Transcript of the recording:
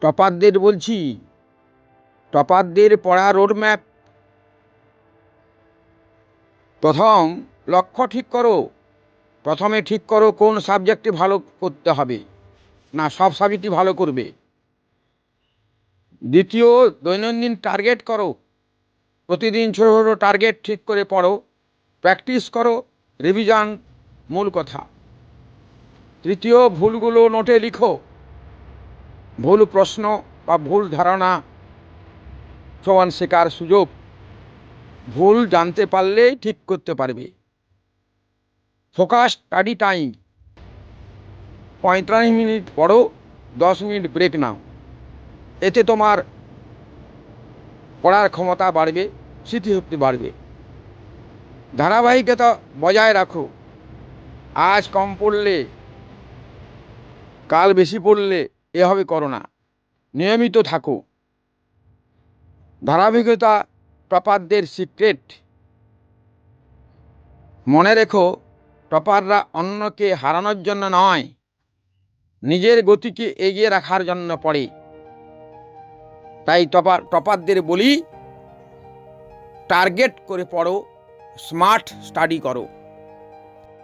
টপারদের বলছি, টপারদের পড়া রোডম্যাপ প্রথম লক্ষ্য ঠিক করো, প্রথমে ঠিক করো কোন সাবজেক্টে ভালো করতে হবে। না, সব সাবজেক্টই ভালো করবে। দ্বিতীয়, দৈনন্দিন টার্গেট করো। প্রতিদিন ছোটো ছোটো টার্গেট ঠিক করে পড়ো। প্র্যাকটিস করো। রিভিশন মূল কথা। তৃতীয়, ভুলগুলো নোটে লিখো। ভুল প্রশ্ন বা ভুল ধারণা সমান শেখার সুযোগ, ভুল জানতে পারলেই ঠিক করতে পারবে। ফোকাস স্টাডি টাইম পঁয়তাল্লিশ মিনিট পড়ো, দশ মিনিট ব্রেক নাও। এতে তোমার পড়ার ক্ষমতা বাড়বে, স্মৃতিশক্তি বাড়বে। ধারাবাহিকতা বজায় রাখো। আজ কম পড়লে, কাল বেশি পড়লে এভাবে করো না নিয়মিত থাকো। ধারাবাহিকতা টপারদের সিক্রেট। মনে রেখো, টপাররা অন্যকে হারানোর জন্য নয়, নিজের গতিকে এগিয়ে রাখার জন্য পড়ে। তাই টপার, টপারদের বলি, টার্গেট করে পড়ো, স্মার্ট স্টাডি করো।